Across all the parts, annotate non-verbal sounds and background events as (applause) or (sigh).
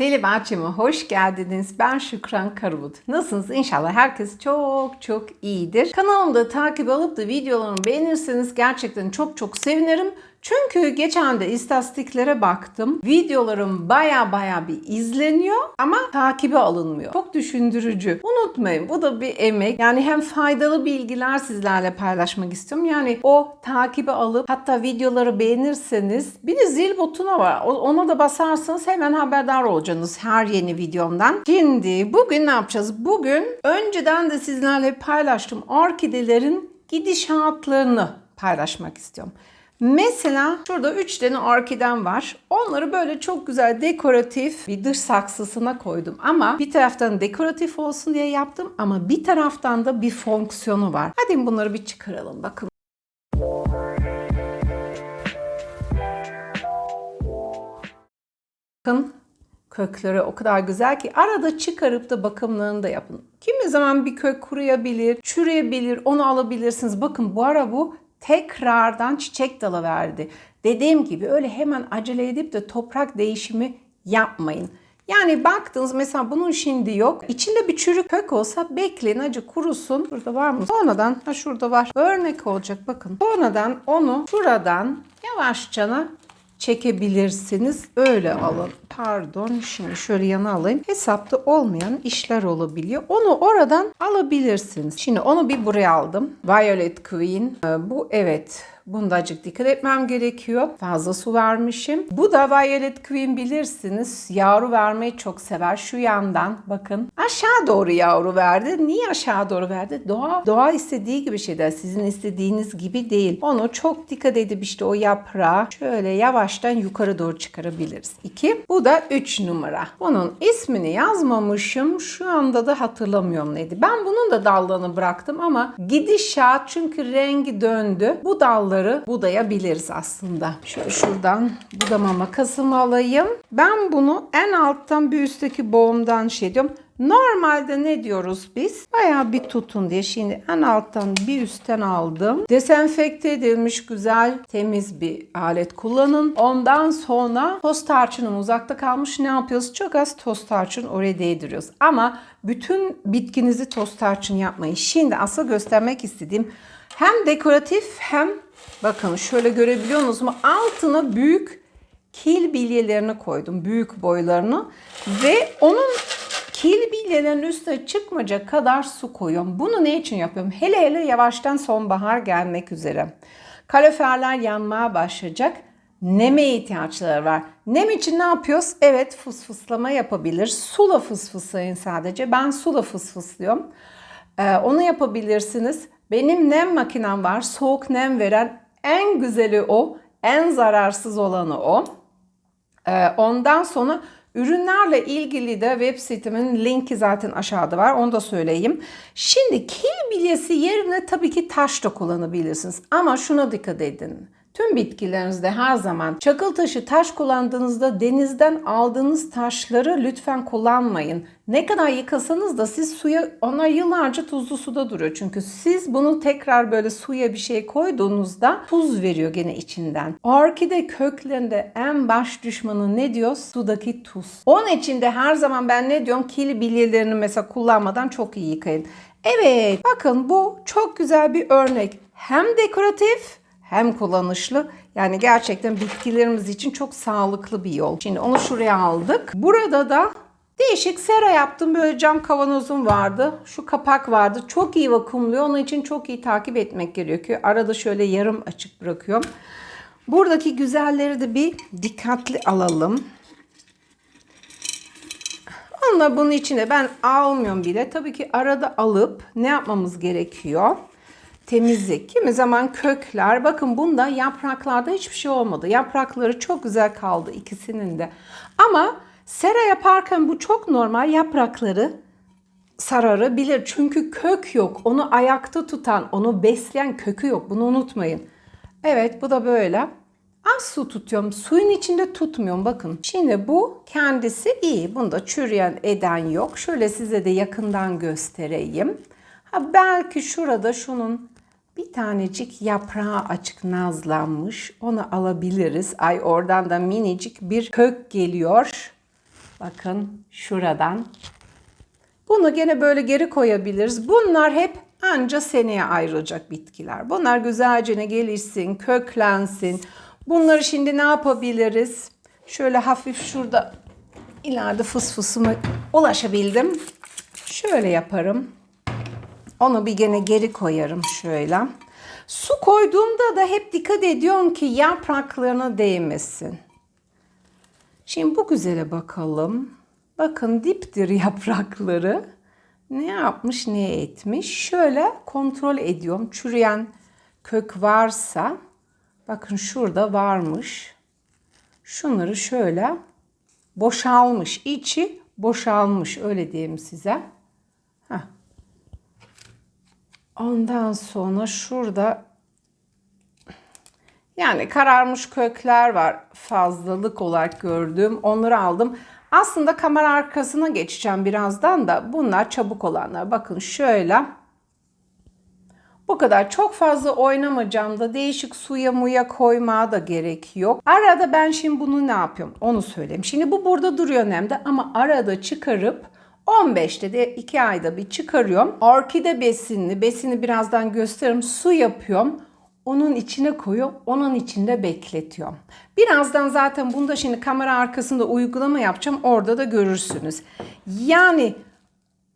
Selim Açım'a hoş geldiniz. Ben Şükran Karabut. Nasılsınız? İnşallah herkes çok çok iyidir. Kanalımda takip alıp da videolarımı beğenirseniz gerçekten çok çok sevinirim. Çünkü geçen de istatistiklere baktım. Videolarım baya baya bir izleniyor ama takibe alınmıyor. Çok düşündürücü. Unutmayın bu da bir emek. Yani hem faydalı bilgiler sizlerle paylaşmak istiyorum. Yani o takibe alıp hatta videoları beğenirseniz bir de zil butonu var. Ona da basarsanız hemen haberdar olacaksınız her yeni videomdan. Şimdi bugün ne yapacağız? Bugün önceden de sizlerle paylaştığım orkidelerin gidişatlarını paylaşmak istiyorum. Mesela şurada 3 tane orkiden var. Onları böyle çok güzel dekoratif bir dış saksısına koydum. Ama bir taraftan dekoratif olsun diye yaptım ama bir taraftan da bir fonksiyonu var. Hadi bunları bir çıkaralım bakın. Bakın kökleri o kadar güzel ki arada çıkarıp da bakımlarını da yapın. Kimi zaman bir kök kuruyabilir, çürüyebilir, onu alabilirsiniz. Bakın bu ara bu tekrardan çiçek dalı verdi. Dediğim gibi öyle hemen acele edip de toprak değişimi yapmayın. Yani baktınız mesela bunun şimdi yok. İçinde bir çürük kök olsa bekleyin acı kurusun. Burada var mı? Sonradan ha şurada var. Örnek olacak bakın. Sonradan onu şuradan yavaşça çekebilirsiniz. Öyle alın. Pardon şimdi şöyle yana alayım. Hesapta olmayan işler olabiliyor. Onu oradan alabilirsiniz. Şimdi onu bir buraya aldım. Violet Queen. Ee, Bu evet Bunda azıcık dikkat etmem gerekiyor. Fazla su vermişim. Bu da Violet Queen bilirsiniz. Yavru vermeyi çok sever. Şu yandan bakın. Aşağı doğru yavru verdi. Niye aşağı doğru verdi? Doğa, doğa istediği gibi şeyler. Sizin istediğiniz gibi değil. Onu çok dikkat edip işte o yaprağı şöyle yavaştan yukarı doğru çıkarabiliriz. 2. Bu da 3 numara. Bunun ismini yazmamışım. Şu anda da hatırlamıyorum neydi. Ben bunun da dallarını bıraktım ama gidişat çünkü rengi döndü. Bu dalları budayabiliriz aslında. Şöyle şuradan budama makasımı alayım. Ben bunu en alttan bir üstteki boğumdan şey diyorum. Normalde ne diyoruz biz? Bayağı bir tutun diye. Şimdi en alttan bir üstten aldım. Desenfekte edilmiş güzel temiz bir alet kullanın. Ondan sonra toz tarçınım uzakta kalmış. Ne yapıyoruz? Çok az toz tarçın oraya değdiriyoruz. Ama bütün bitkinizi toz tarçın yapmayın. Şimdi asıl göstermek istediğim hem dekoratif hem bakın şöyle görebiliyorsunuz mu? Altına büyük kil bilyelerini koydum. Büyük boylarını. Ve onun kil bilyelerin üstüne çıkmayacak kadar su koyuyorum. Bunu ne için yapıyorum? Hele hele yavaştan sonbahar gelmek üzere. Kaloriferler yanmaya başlayacak. Neme ihtiyaçları var. Nem için ne yapıyoruz? Evet fısfıslama yapabilir. Sula fısfıslayın sadece. Ben sula fısfıslıyorum. Ee, onu yapabilirsiniz. Benim nem makinem var. Soğuk nem veren en güzeli o. En zararsız olanı o. Ee, ondan sonra ürünlerle ilgili de web sitemin linki zaten aşağıda var. Onu da söyleyeyim. Şimdi kil bilyesi yerine tabii ki taş da kullanabilirsiniz. Ama şuna dikkat edin. Tüm bitkilerinizde her zaman çakıl taşı taş kullandığınızda denizden aldığınız taşları lütfen kullanmayın. Ne kadar yıkasanız da siz suya onlar yıllarca tuzlu suda duruyor. Çünkü siz bunu tekrar böyle suya bir şey koyduğunuzda tuz veriyor gene içinden. Orkide köklerinde en baş düşmanı ne diyor? Sudaki tuz. Onun için de her zaman ben ne diyorum? Kil bilyelerini mesela kullanmadan çok iyi yıkayın. Evet bakın bu çok güzel bir örnek. Hem dekoratif hem kullanışlı. Yani gerçekten bitkilerimiz için çok sağlıklı bir yol. Şimdi onu şuraya aldık. Burada da değişik sera yaptım. Böyle cam kavanozum vardı. Şu kapak vardı. Çok iyi vakumluyor. Onun için çok iyi takip etmek gerekiyor. Arada şöyle yarım açık bırakıyorum. Buradaki güzelleri de bir dikkatli alalım. Onunla bunun içine ben almıyorum bile. Tabii ki arada alıp ne yapmamız gerekiyor? Temizlik. Kimi zaman kökler. Bakın bunda yapraklarda hiçbir şey olmadı. Yaprakları çok güzel kaldı ikisinin de. Ama sera yaparken bu çok normal. Yaprakları sararabilir. Çünkü kök yok. Onu ayakta tutan, onu besleyen kökü yok. Bunu unutmayın. Evet bu da böyle. Az su tutuyorum. Suyun içinde tutmuyorum bakın. Şimdi bu kendisi iyi. Bunda çürüyen eden yok. Şöyle size de yakından göstereyim. Ha belki şurada şunun bir tanecik yaprağı açık nazlanmış. Onu alabiliriz. Ay oradan da minicik bir kök geliyor. Bakın şuradan. Bunu gene böyle geri koyabiliriz. Bunlar hep anca seneye ayrılacak bitkiler. Bunlar güzelce ne gelişsin, köklensin. Bunları şimdi ne yapabiliriz? Şöyle hafif şurada ileride fıs fısımı ulaşabildim. Şöyle yaparım. Onu bir gene geri koyarım şöyle. Su koyduğumda da hep dikkat ediyorum ki yapraklarına değmesin. Şimdi bu güzele bakalım. Bakın diptir (laughs) yaprakları. Ne yapmış, ne etmiş? Şöyle kontrol ediyorum. Çürüyen kök varsa, bakın şurada varmış. Şunları şöyle boşalmış. içi boşalmış. Öyle diyeyim size. Heh. Ondan sonra şurada yani kararmış kökler var fazlalık olarak gördüğüm. Onları aldım. Aslında kamera arkasına geçeceğim birazdan da bunlar çabuk olanlar. Bakın şöyle. Bu kadar çok fazla oynamayacağım da değişik suya muya koymaya da gerek yok. Arada ben şimdi bunu ne yapıyorum onu söyleyeyim. Şimdi bu burada duruyor nemde ama arada çıkarıp 15'te de 2 ayda bir çıkarıyorum. Orkide besinli, besini birazdan gösteririm. Su yapıyorum. Onun içine koyuyorum. Onun içinde bekletiyorum. Birazdan zaten bunda şimdi kamera arkasında uygulama yapacağım. Orada da görürsünüz. Yani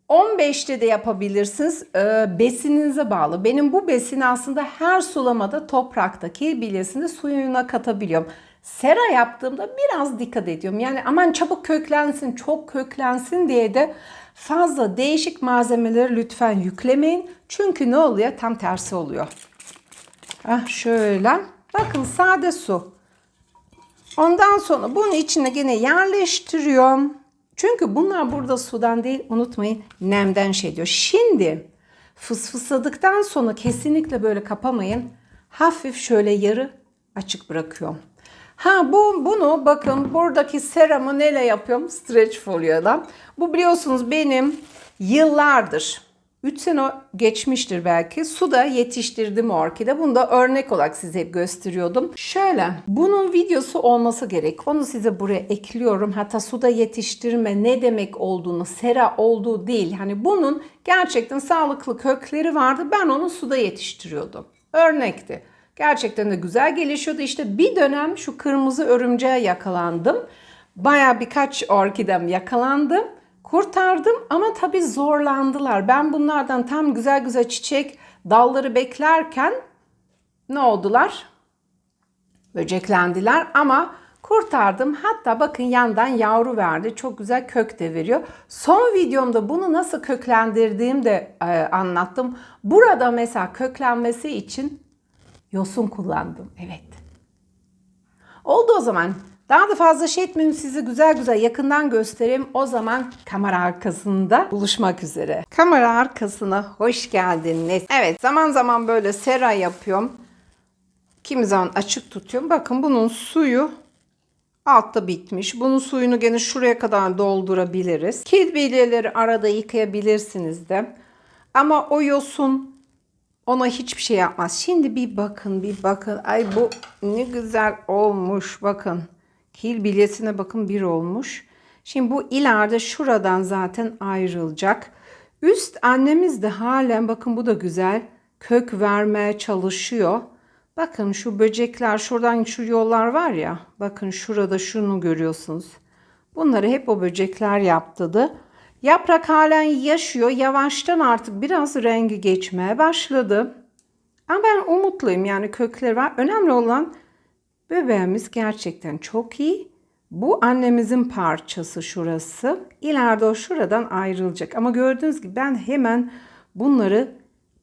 15'te de yapabilirsiniz. Ee, besininize bağlı. Benim bu besini aslında her sulamada topraktaki bilyesini suyuna katabiliyorum. Sera yaptığımda biraz dikkat ediyorum. Yani aman çabuk köklensin, çok köklensin diye de fazla değişik malzemeleri lütfen yüklemeyin. Çünkü ne oluyor? Tam tersi oluyor. Ah şöyle. Bakın sade su. Ondan sonra bunun içine yine yerleştiriyorum. Çünkü bunlar burada sudan değil unutmayın nemden şey diyor. Şimdi fısfısladıktan sonra kesinlikle böyle kapamayın. Hafif şöyle yarı açık bırakıyorum. Ha bu bunu bakın buradaki seramı neyle yapıyorum? Stretch folyodan. Bu biliyorsunuz benim yıllardır 3 sene geçmiştir belki. Suda yetiştirdim orkide. Bunu da örnek olarak size gösteriyordum. Şöyle bunun videosu olması gerek. Onu size buraya ekliyorum. Hatta suda yetiştirme ne demek olduğunu, sera olduğu değil. Hani bunun gerçekten sağlıklı kökleri vardı. Ben onu suda yetiştiriyordum. Örnekti. Gerçekten de güzel gelişiyordu. İşte bir dönem şu kırmızı örümceğe yakalandım. Baya birkaç orkidem yakalandı. Kurtardım ama tabii zorlandılar. Ben bunlardan tam güzel güzel çiçek dalları beklerken ne oldular? Böceklendiler ama kurtardım. Hatta bakın yandan yavru verdi. Çok güzel kök de veriyor. Son videomda bunu nasıl köklendirdiğim de e, anlattım. Burada mesela köklenmesi için yosun kullandım. Evet. Oldu o zaman. Daha da fazla şey etmeyeyim sizi güzel güzel yakından göstereyim. O zaman kamera arkasında buluşmak üzere. Kamera arkasına hoş geldiniz. Evet zaman zaman böyle sera yapıyorum. Kimi zaman açık tutuyorum. Bakın bunun suyu altta bitmiş. Bunun suyunu gene şuraya kadar doldurabiliriz. Kil bilyeleri arada yıkayabilirsiniz de. Ama o yosun ona hiçbir şey yapmaz. Şimdi bir bakın bir bakın. Ay bu ne güzel olmuş bakın. Kil bilyesine bakın bir olmuş. Şimdi bu ileride şuradan zaten ayrılacak. Üst annemiz de halen bakın bu da güzel kök vermeye çalışıyor. Bakın şu böcekler şuradan şu yollar var ya. Bakın şurada şunu görüyorsunuz. Bunları hep o böcekler yaptı. Yaprak halen yaşıyor. Yavaştan artık biraz rengi geçmeye başladı. Ama ben umutluyum yani kökleri var. Önemli olan bebeğimiz gerçekten çok iyi. Bu annemizin parçası şurası. İleride o şuradan ayrılacak. Ama gördüğünüz gibi ben hemen bunları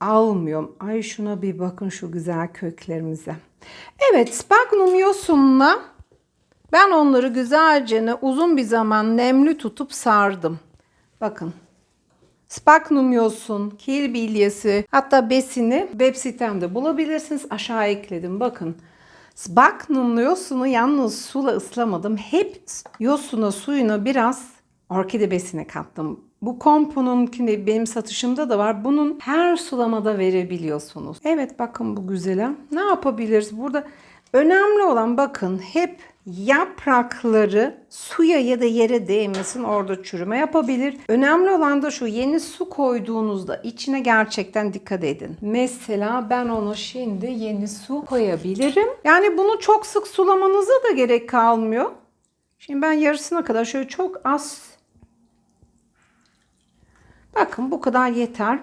almıyorum. Ay şuna bir bakın şu güzel köklerimize. Evet Spagnum yosunla ben onları güzelce uzun bir zaman nemli tutup sardım. Bakın. Spagnum yosun, kil bilyesi, hatta besini web sitemde bulabilirsiniz. Aşağı ekledim. Bakın. Spagnum yosunu yalnız suyla ıslamadım. Hep yosuna suyuna biraz orkide besine kattım. Bu kompunun benim satışımda da var. Bunun her sulamada verebiliyorsunuz. Evet bakın bu güzele. Ne yapabiliriz? Burada önemli olan bakın hep yaprakları suya ya da yere değmesin orada çürüme yapabilir. Önemli olan da şu yeni su koyduğunuzda içine gerçekten dikkat edin. Mesela ben onu şimdi yeni su koyabilirim. Yani bunu çok sık sulamanıza da gerek kalmıyor. Şimdi ben yarısına kadar şöyle çok az Bakın bu kadar yeter.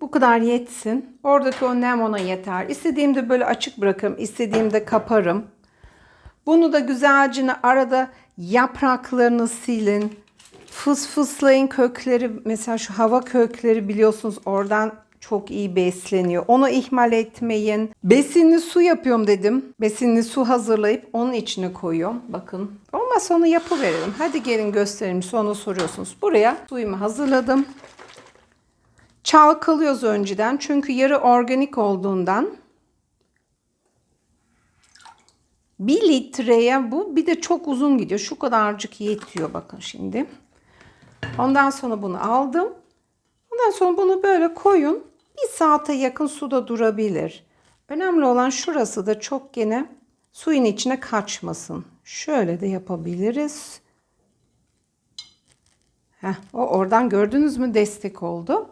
Bu kadar yetsin. Oradaki o nem ona yeter. İstediğimde böyle açık bırakırım. istediğimde kaparım. Bunu da güzelce arada yapraklarını silin. Fıs fıslayın kökleri. Mesela şu hava kökleri biliyorsunuz oradan çok iyi besleniyor. Onu ihmal etmeyin. Besinli su yapıyorum dedim. Besinli su hazırlayıp onun içine koyuyorum. Bakın. Olmazsa onu yapıverelim. Hadi gelin göstereyim. Sonra soruyorsunuz. Buraya suyumu hazırladım. Çalkalıyoruz önceden. Çünkü yarı organik olduğundan. Bir litreye bu bir de çok uzun gidiyor. Şu kadarcık yetiyor bakın şimdi. Ondan sonra bunu aldım. Ondan sonra bunu böyle koyun. Bir saate yakın suda durabilir. Önemli olan şurası da çok gene suyun içine kaçmasın. Şöyle de yapabiliriz. Heh, o oradan gördünüz mü destek oldu.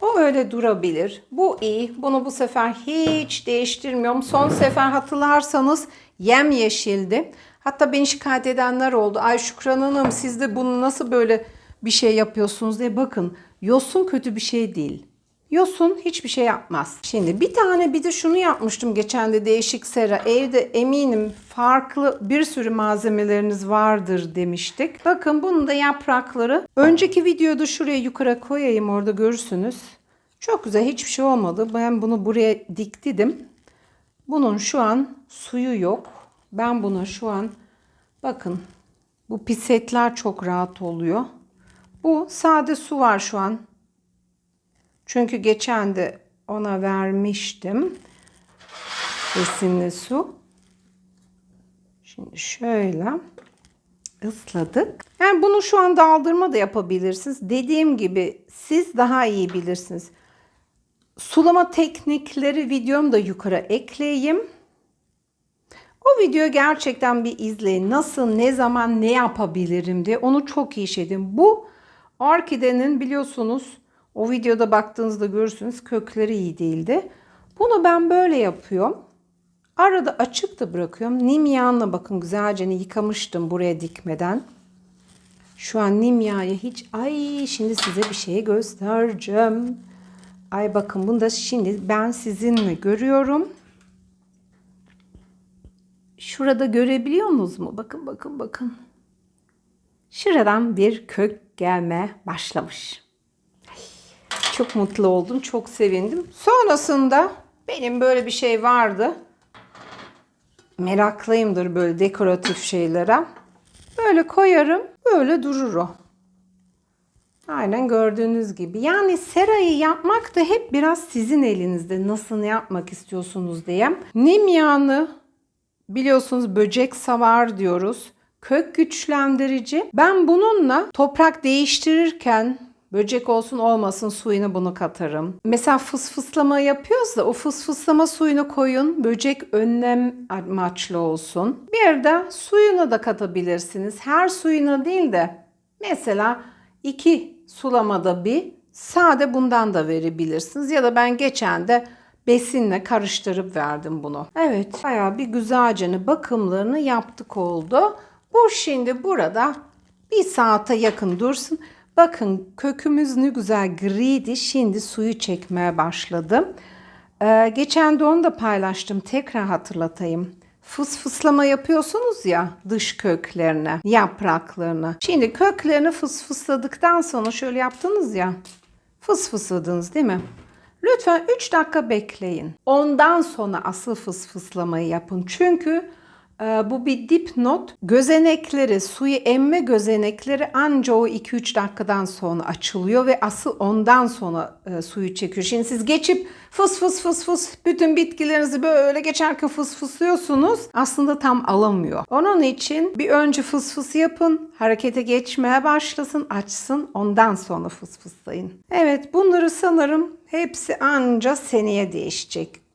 O öyle durabilir. Bu iyi. Bunu bu sefer hiç değiştirmiyorum. Son sefer hatırlarsanız yem yeşildi. Hatta beni şikayet edenler oldu. Ay Şükran Hanım siz de bunu nasıl böyle bir şey yapıyorsunuz diye bakın. Yosun kötü bir şey değil. Yosun hiçbir şey yapmaz. Şimdi bir tane bir de şunu yapmıştım geçen de değişik sera. Evde eminim farklı bir sürü malzemeleriniz vardır demiştik. Bakın bunun da yaprakları. Önceki videoda şuraya yukarı koyayım orada görürsünüz. Çok güzel hiçbir şey olmadı. Ben bunu buraya diktidim. Bunun şu an suyu yok. Ben buna şu an bakın bu pisetler çok rahat oluyor. Bu sade su var şu an. Çünkü geçen de ona vermiştim. Besinli su. Şimdi şöyle ısladık. Yani bunu şu an daldırma da yapabilirsiniz. Dediğim gibi siz daha iyi bilirsiniz. Sulama teknikleri videom da yukarı ekleyeyim. O video gerçekten bir izleyin. Nasıl, ne zaman, ne yapabilirim diye. Onu çok iyi işledim. Bu orkidenin biliyorsunuz o videoda baktığınızda görürsünüz kökleri iyi değildi. Bunu ben böyle yapıyorum. Arada açık da bırakıyorum. Nim yağına bakın güzelce yıkamıştım buraya dikmeden. Şu an nim yağı hiç... Ay şimdi size bir şey göstereceğim. Ay bakın bunu da şimdi ben sizinle görüyorum. Şurada görebiliyor musunuz mu? Bakın bakın bakın. Şuradan bir kök gelme başlamış. Çok mutlu oldum, çok sevindim. Sonrasında benim böyle bir şey vardı. Meraklıyımdır böyle dekoratif şeylere. Böyle koyarım, böyle durur o. Aynen gördüğünüz gibi. Yani serayı yapmak da hep biraz sizin elinizde. Nasıl yapmak istiyorsunuz diye. Nim yağını biliyorsunuz böcek savar diyoruz. Kök güçlendirici. Ben bununla toprak değiştirirken Böcek olsun olmasın suyunu bunu katarım. Mesela fısfıslama yapıyoruz da o fısfıslama suyunu koyun. Böcek önlem amaçlı olsun. Bir de suyunu da katabilirsiniz. Her suyunu değil de mesela iki sulamada bir sade bundan da verebilirsiniz. Ya da ben geçen de besinle karıştırıp verdim bunu. Evet bayağı bir güzelce bakımlarını yaptık oldu. Bu şimdi burada bir saate yakın dursun. Bakın kökümüz ne güzel griydi. Şimdi suyu çekmeye başladı. Ee, geçen de onu da paylaştım. Tekrar hatırlatayım. Fıs fıslama yapıyorsunuz ya dış köklerine, yapraklarına. Şimdi köklerini fıs fısladıktan sonra şöyle yaptınız ya. Fıs fısladınız değil mi? Lütfen 3 dakika bekleyin. Ondan sonra asıl fıs fıslamayı yapın. Çünkü bu bir dipnot. Gözenekleri, suyu emme gözenekleri anca o 2-3 dakikadan sonra açılıyor ve asıl ondan sonra e, suyu çekiyor. Şimdi siz geçip fıs fıs fıs fıs bütün bitkilerinizi böyle geçerken fıs fıslıyorsunuz. Aslında tam alamıyor. Onun için bir önce fıs fıs yapın. Harekete geçmeye başlasın, açsın. Ondan sonra fıs fıslayın. Evet bunları sanırım hepsi anca seneye değişecek.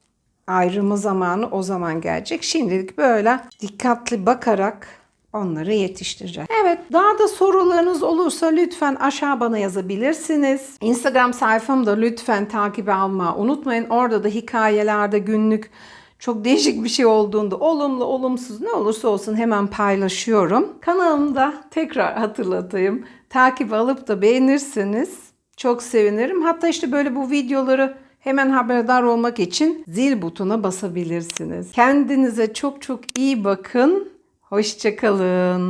Ayrımı zamanı o zaman gelecek. Şimdilik böyle dikkatli bakarak onları yetiştireceğiz. Evet daha da sorularınız olursa lütfen aşağı bana yazabilirsiniz. Instagram sayfamda lütfen takip alma unutmayın. Orada da hikayelerde günlük çok değişik bir şey olduğunda olumlu olumsuz ne olursa olsun hemen paylaşıyorum. Kanalımda tekrar hatırlatayım. Takip alıp da beğenirseniz çok sevinirim. Hatta işte böyle bu videoları hemen haberdar olmak için zil butona basabilirsiniz. Kendinize çok çok iyi bakın. Hoşçakalın.